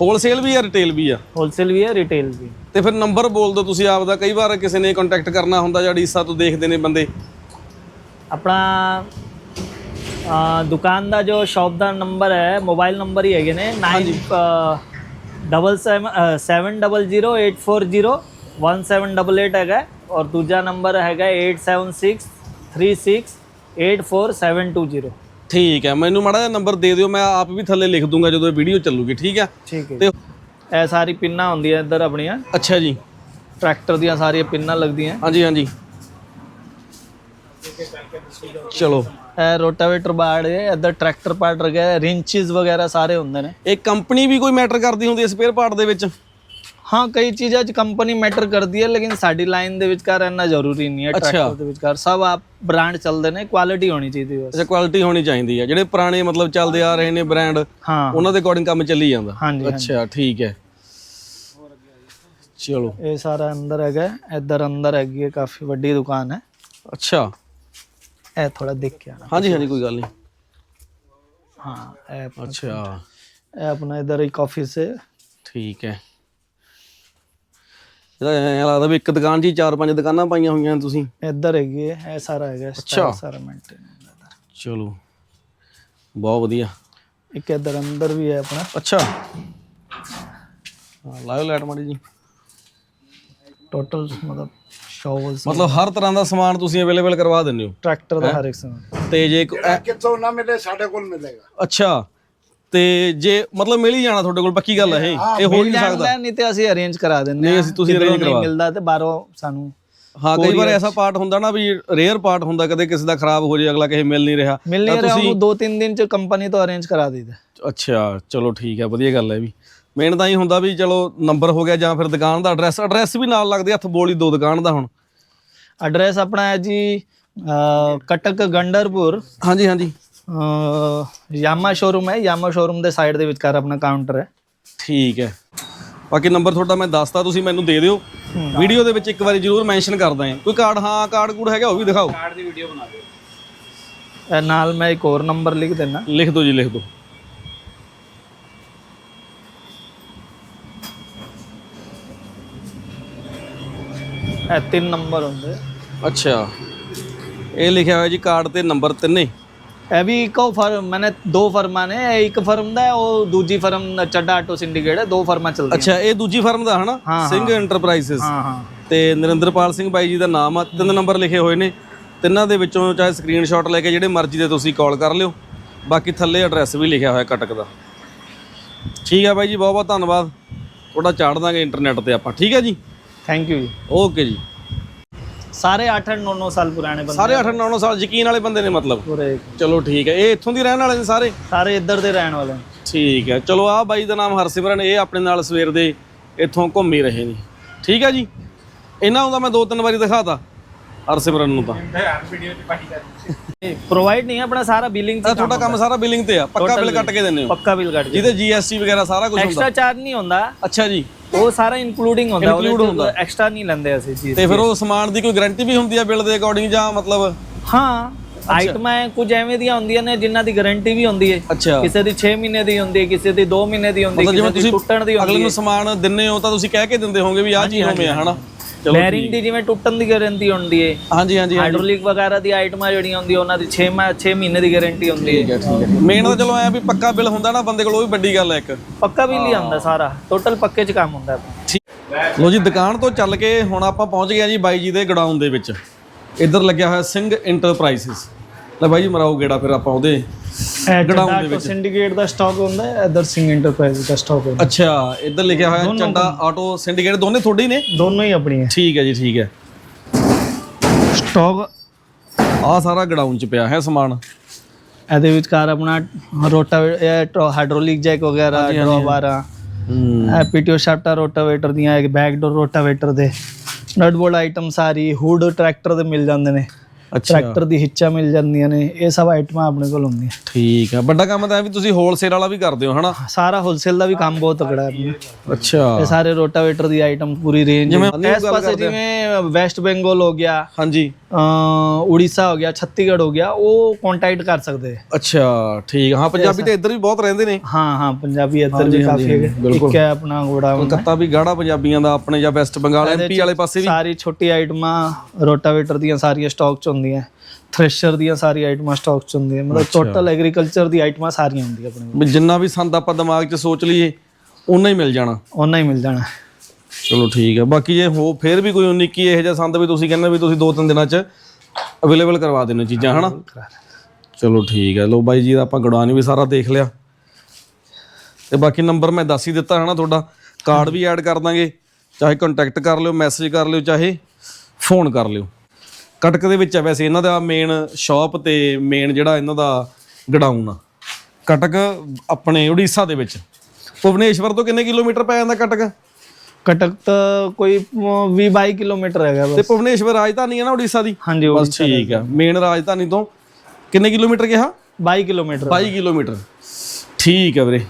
A: ਹੋਲਸੇਲ ਵੀ ਆ ਰਿਟੇਲ ਵੀ ਆ?
C: ਹੋਲਸੇਲ ਵੀ ਹੈ ਰਿਟੇਲ ਵੀ
A: ਤੇ ਫਿਰ ਨੰਬਰ ਬੋਲ ਦਿਓ ਤੁਸੀਂ ਆਪ ਦਾ ਕਈ ਵਾਰ ਕਿਸੇ ਨੇ ਕੰਟੈਕਟ ਕਰਨਾ ਹੁੰਦਾ ਜਾਂ ਉੜੀਸਾ ਤੋਂ ਦੇਖਦੇ ਨੇ ਬੰਦੇ।
C: ਆਪਣਾ ਦੁਕਾਨ ਦਾ ਜੋ ਸ਼ਾਪ ਦਾ ਨੰਬਰ ਹੈ ਮੋਬਾਈਲ ਨੰਬਰ ਹੀ ਹੈਗੇ ਨੇ। 9 double seven double zero eight four zero one seven double eight ਹੈਗਾ। ਔਰ ਦੂਜਾ ਨੰਬਰ ਹੈਗਾ 8763684720
A: ਠੀਕ ਹੈ ਮੈਨੂੰ ਮਾੜਾ ਜਿਹਾ ਨੰਬਰ ਦੇ ਦਿਓ ਮੈਂ ਆਪ ਵੀ ਥੱਲੇ ਲਿਖ ਦੂੰਗਾ ਜਦੋਂ ਇਹ ਵੀਡੀਓ ਚੱਲੂਗੀ ਠੀਕ ਹੈ?
C: ਠੀਕ ਹੈ।
A: ਤੇ
C: ਇਹ ਸਾਰੀ ਪਿੰਨਾਂ ਹੁੰਦੀਆਂ ਇੱਧਰ ਆਪਣੀਆਂ।
A: ਅੱਛਾ ਜੀ।
C: ਟਰੈਕਟਰ ਦੀਆਂ ਸਾਰੀਆਂ ਪਿੰਨਾਂ ਲੱਗਦੀਆਂ।
A: ਹਾਂਜੀ ਹਾਂਜੀ। ਚਲੋ।
C: ਰੋਟਾਵੇਟਰ ਬਾੜ ਹੈ ਇੱਧਰ ਟਰੈਕਟਰ ਪਾਰਟ ਰਗਿਆ ਰਿੰਚਸ ਵਗੈਰਾ ਸਾਰੇ ਹੁੰਦੇ ਨੇ।
A: ਇਹ ਕੰਪਨੀ ਵੀ ਕੋਈ ਮੈਟਰ ਕਰਦੀ ਹੁੰਦੀ ਹੈ ਸਪੇਅਰ ਪਾਰਟ ਦੇ ਵਿੱਚ?
C: ਹਾਂ ਕਈ ਚੀਜ਼ਾਂ 'ਚ ਕੰਪਨੀ ਮੈਟਰ ਕਰਦੀ ਹੈ ਲੇਕਿਨ ਸਾਡੀ ਲਾਈਨ ਦੇ ਵਿਚਕਾਰ ਇੰਨਾ ਜ਼ਰੂਰੀ ਨਹੀਂ ਹੈ। ਟਰੈਕਟਰ ਦੇ ਵਿਚਕਾਰ। ਸਭ ਆਪ ਬ੍ਰਾਂਡ ਚੱਲਦੇ ਨੇ ਕੁਆਲਿਟੀ ਹੋਣੀ ਚਾਹੀਦੀ ਬਸ।
A: ਅੱਛਾ ਕੁਆਲਿਟੀ ਹੋਣੀ ਚਾਹੀਦੀ ਹੈ। ਜਿਹੜੇ ਪੁਰਾਣੇ ਮਤਲਬ ਚੱਲਦੇ ਆ ਰਹੇ ਨੇ ਬ੍ਰਾਂਡ
C: ਹਾਂ।
A: ਉਹਨਾਂ ਦੇ ਅਕੋਰਡਿੰਗ ਕੰਮ ਚੱਲੀ ਜਾਂਦਾ। ਅੱਛਾ ਠੀਕ ਹੈ। ਚਲੋ।
C: ਇਹ ਸਾਰਾ ਅੰਦਰ ਹੈਗਾ ਇੱਧਰ ਅੰਦਰ ਹੈਗੀ ਹੈ ਕਾਫੀ ਵੱਡੀ ਦੁਕਾਨ ਹੈ।
A: ਅੱਛਾ।
C: ਇਹ ਥੋੜਾ ਦੇਖ ਕੇ ਆਣਾ
A: ਹਾਂਜੀ ਹਾਂਜੀ ਕੋਈ ਗੱਲ ਨਹੀਂ।
C: ਆਪਣਾ-
A: ਅੱਛਾ।
C: ਇਹ ਆਪਣਾ ਇੱਧਰ ਇੱਕ ਆਫਿਸ ਹੈ।
A: ਠੀਕ ਹੈ। ਇਹਦਾ ਐਂ ਲੱਗਦਾ ਵੀ ਇੱਕ ਦੁਕਾਨ 'ਚ ਹੀ ਚਾਰ ਪੰਜ ਦੁਕਾਨਾਂ ਪਾਈਆਂ ਹੋਈਆਂ ਤੁਸੀਂ।
C: ਇੱਧਰ ਹੈਗੀ ਹੈ ਇਹ ਸਾਰਾ ਹੈਗਾ
A: ਅੱਛਾ।
C: style ਸਾਰਾ ਮੇਨਟੇਨ
A: ਚਲੋ। ਬਹੁਤ ਵਧੀਆ।
C: ਇੱਕ ਇੱਧਰ ਅੰਦਰ ਵੀ ਹੈ ਆਪਣਾ।
A: ਅੱਛਾ। ਹਾਂ ਲਾਇਓ ਲਾਈਟ ਮਾੜੀ ਜੀ।
C: ਟੋਟਲ ਮਤਲਬ ਸ਼ੋਵਲਸ
A: ਮਤਲਬ ਹਰ ਤਰ੍ਹਾਂ ਦਾ ਸਮਾਨ ਤੁਸੀਂ ਅਵੇਲੇਬਲ ਕਰਵਾ ਦਿੰਦੇ ਹੋ।
C: ਟਰੈਕਟਰ ਦਾ ਹਰ ਇੱਕ ਸਮਾਨ।
A: ਤੇ ਜੇ ਕੋ- ਐ-
B: ਕਿੱਥੋਂ ਨਾ ਮਿਲੇ ਸਾਡੇ ਕੋਲ ਮਿਲੇਗਾ।
A: ਅੱਛਾ। ਤੇ ਜੇ ਮਤਲਬ ਮਿਲ ਹੀ ਜਾਣਾ ਤੁਹਾਡੇ ਕੋਲ ਪੱਕੀ ਗੱਲ ਹੈ ਇਹ। ਇਹ ਹੋ ਹੀ ਨਹੀਂ ਸਕਦਾ।
C: ਨਹੀਂ ਤੇ ਅਸੀਂ ਅਰੇਂਜ ਕਰਾ ਦਿੰਦੇ
A: ਨਹੀਂ, ਅਸੀਂ ਤੁਸੀਂ arrange
C: ਨਹੀਂ
A: ਕਰਵਾ
C: ਮਿਲਦਾ ਤੇ ਬਾਹਰੋਂ ਸਾਨੂੰ
A: ਹਾਂ ਕਈ ਵਾਰ ਐਸਾ ਪਾਰਟ ਹੁੰਦਾ ਨਾ ਵੀ ਰੇਅਰ ਪਾਰਟ ਹੁੰਦਾ ਕਦੇ ਕਿਸੇ ਦਾ ਖਰਾਬ ਹੋ ਜੇ ਅਗਲਾ ਕਿਸੇ ਮਿਲ ਨਹੀਂ ਰਿਹਾ।
C: ਮਿਲ ਨਹੀਂ ਰਿਹਾ ਉਹਨੂੰ ਦੋ ਤਿੰਨ ਦਿਨ ਚ ਕੰਪਨੀ ਤੋਂ ਅਰੇਂਜ ਕਰਾ ਦਈਦਾ।
A: ਅੱਛਾ ਚਲੋ ਠੀਕ ਹੈ ਵਧੀਆ ਗੱਲ ਹੈ ਵੀ। ਮੇਨ ਤਾਂ ਹੀ ਹੁੰਦਾ ਵੀ ਚਲੋ ਨੰਬਰ ਹੋ ਗਿਆ ਜਾਂ ਫਿਰ ਦੁਕਾਨ ਦਾ ਐਡਰੈਸ ਐਡਰੈਸ ਵੀ ਨਾਲ ਲੱਗਦੇ ਹੱਥ ਬੋਲੀ ਦੋ ਦੁਕਾਨ ਦਾ ਹੁਣ।
C: ਐਡਰੈਸ ਆਪਣਾ ਹੈ ਜੀ ਕਟਕ ਗੰਡਰਪੁਰ।
A: ਹਾਂਜੀ ਹਾਂਜੀ।
C: ਯਾਮਾ ਸ਼ੋਰੂਮ ਹੈ ਯਾਮਾ ਸ਼ੋਰੂਮ ਦੇ ਸਾਈਡ ਦੇ ਵਿਚਕਾਰ ਆਪਣਾ ਕਾਊਂਟਰ ਹੈ।
A: ਠੀਕ ਹੈ। ਬਾਕੀ ਨੰਬਰ ਤੁਹਾਡਾ ਮੈਂ ਦੱਸਤਾ ਤੁਸੀਂ ਮੈਨੂੰ ਦੇ ਦਿਓ। ਵੀਡੀਓ ਦੇ ਵਿੱਚ ਇੱਕ ਵਾਰੀ ਜ਼ਰੂਰ ਮੈਂਸ਼ਨ ਕਰਦਾ ਹਾਂ। ਕੋਈ ਕਾਰਡ ਹਾਂ ਕਾਰਡ ਕੂਡ ਹੈਗਾ ਉਹ ਵੀ ਦਿਖਾਓ।
C: ਇਹ ਨਾਲ ਮੈਂ ਇੱਕ ਹੋਰ ਨੰਬਰ ਲਿਖ ਦੇਣਾ
A: ਲਿਖ ਦਿਓ ਜੀ ਲਿਖ ਦਿਓ।
C: ਇਹ ਤਿੰਨ ਨੰਬਰ ਹੁੰਦੇ।
A: ਅੱਛਾ। ਇਹ ਲਿਖਿਆ ਹੋਇਆ ਜੀ ਕਾਰਡ ਤੇ ਨੰਬਰ ਤਿੰਨੇ।
C: ਇਹ ਵੀ ਇੱਕੋ ਫਰਮ ਮੈਨੇ ਦੋ ਫਰਮਾਂ ਨੇ ਇਹ ਇੱਕ ਫਰਮ ਦਾ ਹੈ, ਉਹ ਦੂਜੀ ਫਰਮ ਚੱਡਾ ਆਟੋ ਸਿੰਡੀਕੇਟ ਹੈ ਦੋ ਫਰਮਾਂ ਚੱਲਦੀਆਂ।
A: ਅੱਛਾ ਇਹ ਦੂਜੀ ਫਰਮ ਦਾ ਹਨਾ?
C: ਹਾਂ,
A: ਸਿੰਘ ਐਂਟਰਪ੍ਰਾਈਜ਼ਸ
C: ਹਾਂ ਹਾਂ।
A: ਤੇ ਨਰਿੰਦਰਪਾਲ ਸਿੰਘ ਬਾਈ ਜੀ ਦਾ ਨਾਮ ਆ ਤਿੰਨ ਨੰਬਰ ਲਿਖੇ ਹੋਏ ਨੇ। ਤਿੰਨਾਂ ਦੇ ਵਿੱਚੋਂ ਚਾਹੇ ਸਕਰੀਨਸ਼ਾਟ ਲੈ ਕੇ ਜਿਹੜੇ ਮਰਜ਼ੀ ਦੇ ਤੁਸੀਂ ਕਾਲ ਕਰ ਲਿਓ। ਬਾਕੀ ਥੱਲੇ ਐਡਰੈਸ ਵੀ ਲਿਖਿਆ ਹੋਇਆ ਕਟਕ ਦਾ। ਠੀਕ ਹੈ ਬਾਈ ਜੀ ਬਹੁਤ ਬਹੁਤ ਧੰਨਵਾਦ। ਤੁਹਾਡਾ ਚਾੜ ਦਾਂਗੇ ਇੰਟਰਨੈਟ ਤੇ ਆਪਾਂ। ਠੀਕ ਹੈ ਜੀ?
C: ਥੈਂਕ ਯੂ ਜੀ।
A: ਓਕੇ ਜੀ।
C: ਸਾਰੇ 8 8 9 9 ਸਾਲ ਪੁਰਾਣੇ ਬੰਦੇ
A: ਸਾਰੇ 8 9 ਸਾਲ ਯਕੀਨ ਵਾਲੇ ਬੰਦੇ ਨੇ ਮਤਲਬ।
C: ਪੂਰੇ।
A: ਚਲੋ ਠੀਕ ਹੈ ਇਹ ਇੱਥੋਂ ਦੀ ਰਹਿਣ ਵਾਲੇ ਨੇ ਸਾਰੇ?
C: ਸਾਰੇ ਇੱਧਰ ਦੇ ਰਹਿਣ ਵਾਲੇ ਨੇ।
A: ਠੀਕ ਹੈ ਚਲੋ ਆਹ ਬਾਈ ਦਾ ਨਾਮ ਹਰਸਿਮਰਨ ਇਹ ਆਪਣੇ ਨਾਲ ਸਵੇਰ ਦੇ ਇੱਥੋਂ ਘੁੰਮ ਹੀ ਰਹੇ ਨੇ। ਠੀਕ ਹੈ ਜੀ। ਇਹਨਾਂ ਨੂੰ ਤਾਂ ਮੈਂ ਦੋ ਤਿੰਨ ਵਾਰੀ ਦਿਖਾਤਾ ਹਰਸਿਮਰਨ ਨੂੰ ਤਾਂ।
C: ਪ੍ਰੋਵਾਈਡ ਨਹੀਂ ਹੈ ਆਪਣਾ ਸਾਰਾ ਬਿਲਿੰਗ
A: ਤਾਂ ਤੁਹਾਡਾ ਕੰਮ ਸਾਰਾ ਬਿਲਿੰਗ ਤੇ ਆ ਪੱਕਾ ਬਿੱਲ ਕੱਟ ਕੇ ਦਿੰਦੇ ਹੋ।
C: ਪੱਕਾ ਬਿਲ ਕੱਟ
A: ਜਿਹਦੇ ਜੀਐਸਟੀ ਵਗੈਰਾ ਸਾਰਾ ਕੁਝ ਹੁੰਦਾ।
C: ਐਕਸਟਰਾ ਚਾਰਜ ਨਹੀਂ ਹੁੰਦਾ।
A: ਅੱਛਾ ਜੀ।
C: ਉਹ ਸਾਰਾ ਇਨਕਲੂਡਿੰਗ ਹੁੰਦਾ
A: Include ਹੁੰਦਾ।
C: ਐਕਸਟਰਾ ਨਹੀਂ ਲੈਂਦੇ ਅਸੀਂ ਚੀਜ਼
A: ਤੇ ਫਿਰ ਉਹ ਸਮਾਨ ਦੀ ਕੋਈ ਗਾਰੰਟੀ ਵੀ ਹੁੰਦੀ ਆ ਬਿੱਲ ਦੇ ਅਕੋਰਡਿੰਗ ਜਾਂ ਮਤਲਬ?
C: ਹਾਂ ਆਈਟਮਾਂ ਕੁਝ ਐਵੇਂ ਦੀਆਂ ਹੁੰਦੀਆਂ ਨੇ ਜਿਨ੍ਹਾਂ ਦੀ ਗਾਰੰਟੀ ਵੀ ਹੁੰਦੀ ਹੈ
A: ਅੱਛਾ।
C: ਕਿਸੇ ਦੀ 6 ਮਹੀਨੇ ਦੀ ਹੁੰਦੀ ਹੈ ਕਿਸੇ ਦੀ 2 ਮਹੀਨੇ ਦੀ ਹੁੰਦੀ ਹੈ
A: ਮਤਲਬ
C: ਕਿਸੇ ਦੀ
A: ਤੁਸੀਂ
C: ਟੁੱਟਣ ਦੀ
A: ਅਗਲੇ
C: ਹੁੰਦੀ
A: ਨੂੰ ਸਮਾਨ ਦਿੰਨੇ ਹੋ ਤਾਂ ਤੁਸੀਂ ਕਹਿ ਕੇ ਦਿੰਦੇ ਹੋਵੋਗੇ ਵੀ ਆਹ ਚੀਜ਼ ਹੋਵੇਂ ਹਨਾ?
C: ਬੈਰਿੰਗ ਦੀ ਜਿਵੇਂ ਟੁੱਟਣ ਦੀ ਗਾਰੰਟੀ ਹੁੰਦੀ ਹੈ
A: ਹਾਂਜੀ ਹਾਂਜੀ
C: ਹਾਈਡ੍ਰੋਲਿਕ ਵਗੈਰਾ ਦੀ ਆਈਟਮਾਂ ਜਿਹੜੀਆਂ ਹੁੰਦੀਆਂ ਉਹਨਾਂ ਦੀ 6 ਮਾ 6 ਮਹੀਨੇ ਦੀ ਗਾਰੰਟੀ ਹੁੰਦੀ ਹੈ
A: ਮੇਨ ਤਾਂ ਚਲੋ ਐ ਵੀ ਪੱਕਾ ਬਿੱਲ ਹੁੰਦਾ ਨਾ ਬੰਦੇ ਕੋਲ ਉਹ ਵੀ ਵੱਡੀ ਗੱਲ ਹੈ ਇੱਕ।
C: ਪੱਕਾ ਬਿੱਲ ਹੀ ਆਉਂਦਾ ਸਾਰਾ। ਟੋਟਲ ਪੱਕੇ 'ਚ ਕੰਮ ਹੁੰਦਾ।
A: ਲੋ ਜੀ ਦੁਕਾਨ ਤੋਂ ਚੱਲ ਕੇ ਹੁਣ ਆਪਾਂ ਪਹੁੰਚ ਗਏ ਆ ਜੀ ਬਾਈ ਜੀ ਦੇ ਗਡਾਊਨ ਦੇ ਵਿੱਚ। ਇੱਧਰ ਲੱਗਿਆ ਹੋਇਆ ਸਿੰਘ ਇੰਟਰਪ੍ਰਾਈਜ਼ਸ ਲੈ ਬਾਈ ਜੀ ਮਰਾਓ ਗੇੜਾ ਫਿਰ ਆਪਾਂ ਉਹਦੇ।
C: ਗਡਾਊਨ ਦੇ ਵਿੱਚ। ਸਿੰਡੀਕੇਟ ਦਾ ਸਟਾਕ ਹੁੰਦਾ ਹੈ ਇਧਰ ਸਿੰਘ ਐਂਟਰਪ੍ਰਾਈਜ਼ ਦਾ ਸਟਾਕ ਹੁੰਦਾ
A: ਅੱਛਾ ਇੱਧਰ ਲਿਖਿਆ ਹੋਇਆ ਚੰਡਾ ਆਟੋ ਸਿੰਡੀਕੇਟ ਦੋਨੇ ਤੁਹਾਡੇ ਹੀ ਨੇ?
C: ਦੋਨੋਂ ਹੀ ਆਪਣੀਆਂ।
A: ਠੀਕ ਹੈ ਜੀ ਠੀਕ ਹੈ।
C: ਸਟਾਕ
A: ਆਹ ਸਾਰਾ ਗਡਾਊਨ ਚ ਪਿਆ ਹੈ ਸਮਾਨ।
C: ਇਹਦੇ ਵਿਚਕਾਰ ਆਪਣਾ ਰੋਟਾ ਹਾਈਡ੍ਰੋਲਿਕ ਜੈਕ ਵਗੈਰਾ ਡ੍ਰੌਪ ਆ ਰਹਾ
A: ਹੂੰ।
C: ਪੀਟੀਓ ਸ਼ਾਫਟਾ ਰੋਟਾਵੇਟਰ ਦੀਆਂ ਇੱਕ ਬੈਕ ਡੋਰ ਰੋਟਾਵੇਟਰ ਦੇ। ਨਟ ਬੋਲਟ ਆਈਟਮ ਸਾਰੀ ਹੁੱਡ ਟਰੈਕਟਰ ਦੇ ਮਿਲ ਜਾਂਦੇ ਨੇ। ਟਰੈਕਟਰ ਦੀ ਹਿੱਚਾਂ ਮਿਲ ਜਾਂਦੀਆਂ ਨੇ ਇਹ ਸਭ ਆਈਟਮਾਂ ਆਪਣੇ ਕੋਲ ਹੁੰਦੀਆਂ।
A: ਠੀਕ ਹੈ ਵੱਡਾ ਕੰਮ ਤਾਂ ਹੈ ਵੀ ਤੁਸੀਂ ਹੋਲਸੇਲ ਵਾਲਾ ਵੀ ਕਰਦੇ ਹੋ ਹਨਾ?
C: ਸਾਰਾ ਹੋਲਸੇਲ ਦਾ ਵੀ ਕੰਮ ਬਹੁਤ ਤਕੜਾ ਹੈ ਆਪਣਾ।
A: ਅੱਛਾ।
C: ਇਹ ਸਾਰੇ ਰੋਟਾਵੇਟਰ ਦੀ ਆਈਟਮ ਪੂਰੀ ਰੇਂਜ ਇਸ ਪਾਸੇ ਜਿਵੇਂ ਵੈਸਟ ਬੰਗਾਲ ਹੋ ਗਿਆ
A: ਹਾਂਜੀ।
C: ਅ ਉੜੀਸਾ ਹੋ ਗਿਆ ਛੱਤੀਗੜ੍ਹ ਹੋ ਗਿਆ ਉਹ ਕੰਟੈਕਟ ਕਰ ਸਕਦੇ।
A: ਅੱਛਾ ਠੀਕ ਹਾਂ ਪੰਜਾਬੀ ਤੇ ਇੱਧਰ ਵੀ ਬਹੁਤ ਰਹਿੰਦੇ ਨੇ।
C: ਹਾਂ ਹਾਂ ਪੰਜਾਬੀ ਇੱਧਰ ਵੀ ਕਾਫੀ ਇੱਕ ਹੈ ਆਪਣਾ ਗੋੜਾ
A: ਕਲਕੱਤਾ ਵੀ ਗਾੜਾ ਪੰਜਾਬੀਆਂ ਦਾ ਆਪਣੇ ਜਾਂ ਵੈਸਟ ਬੰਗਾਲ ਐਮਪੀ ਵਾਲੇ ਪਾਸੇ ਵੀ।
C: ਸਾਰੀ ਛੋਟੀ ਆਈਟਮਾਂ ਰੋਟਾਵੇਟਰ ਦੀਆਂ ਸਾਰੀਆਂ ਸਟਾਕ 'ਚ ਹੁੰਦੀਆਂ। ਥ੍ਰੈਸ਼ਰ ਦੀਆਂ ਸਾਰੀ ਆਈਟਮਾਂ ਸਟਾਕ 'ਚ ਹੁੰਦੀਆਂ। ਮਤਲਬ ਟੋਟਲ ਐਗਰੀਕਲਚਰ ਦੀ ਆਈਟਮਾਂ ਸਾਰੀਆਂ ਹੁੰਦੀਆਂ ਆਪਣੇ ਕੋਲ।
A: ਵੀ ਜਿੰਨਾ ਵੀ ਸੰਦ ਆਪਾਂ ਦਿਮਾਗ 'ਚ ਸੋਚ ਲਈਏ ਉਨਾ ਹੀ ਮਿਲ ਜਾਣਾ।
C: ਉਹਨਾਂ ਹੀ ਮਿਲ ਜਾਣਾ।
A: ਚਲੋ ਠੀਕ ਹੈ ਬਾਕੀ ਜੇ ਹੋ ਫੇਰ ਵੀ ਕੋਈ 19 ਕੀ ਇਹੋ ਜਿਹਾ ਸੰਦ ਵੀ ਤੁਸੀਂ ਕਹਿੰਦੇ ਵੀ ਤੁਸੀਂ ਦੋ ਤਿੰਨ ਦਿਨਾਂ 'ਚ ਅਵੇਲੇਬਲ ਕਰਵਾ ਦਿੰਦੇ ਹੋ ਚੀਜ਼ਾਂ ਹਨਾ? ਚਲੋ ਠੀਕ ਹੈ ਲੋ ਬਾਈ ਜੀ ਦਾ ਆਪਾਂ ਗੜਵਾਨੀ ਵੀ ਸਾਰਾ ਦੇਖ ਲਿਆ। ਤੇ ਬਾਕੀ ਨੰਬਰ ਮੈਂ ਦੱਸ ਹੀ ਦਿੱਤਾ ਹਨਾ ਤੁਹਾਡਾ? ਕਾਰਡ ਵੀ ਐਡ ਕਰ ਦਾਂਗੇ। ਚਾਹੇ ਕੰਟੈਕਟ ਕਰ ਲਿਓ ਮੈਸੇਜ ਕਰ ਲਿਓ ਚਾਹੇ ਫੋਨ ਕਰ ਲਿਓ। ਕਟਕ ਦੇ ਵਿੱਚ ਹੈ ਵੈਸੇ ਇਹਨਾਂ ਦਾ ਮੇਨ ਸ਼ਾਪ ਤੇ ਮੇਨ ਜਿਹੜਾ ਇਹਨਾਂ ਦਾ ਗਡਾਊਨ ਆ। ਕਟਕ ਆਪਣੇ ਉੜੀਸਾ ਦੇ ਵਿੱਚ। ਭੁਵਨੇਸ਼ਵਰ ਤੋਂ ਕਿੰਨੇ ਕਿਲੋਮੀਟਰ ਪੈ ਜਾਂਦਾ ਕਟਕ?
C: ਕਟਕ ਤਾਂ ਕੋਈ 20 22 ਕਿਲੋਮੀਟਰ ਹੈਗਾ
A: ਤੇ
C: ਬਸ।
A: ਭੁਵਨੇਸ਼ਵਰ ਰਾਜਧਾਨੀ ਹੈ ਨਾ ਉੜੀਸਾ ਦੀ?
C: ਹਾਂਜੀ
A: ਬਸ ਠੀਕ ਆ। ਮੇਨ ਰਾਜਧਾਨੀ ਤੋਂ ਕਿੰਨੇ ਕਿਲੋਮੀਟਰ ਗਿਆ
C: 22 ਕਿਲੋਮੀਟਰ।
A: 22 ਕਿਲੋਮੀਟਰ। ਠੀਕ ਹੈ ਵੀਰੇ।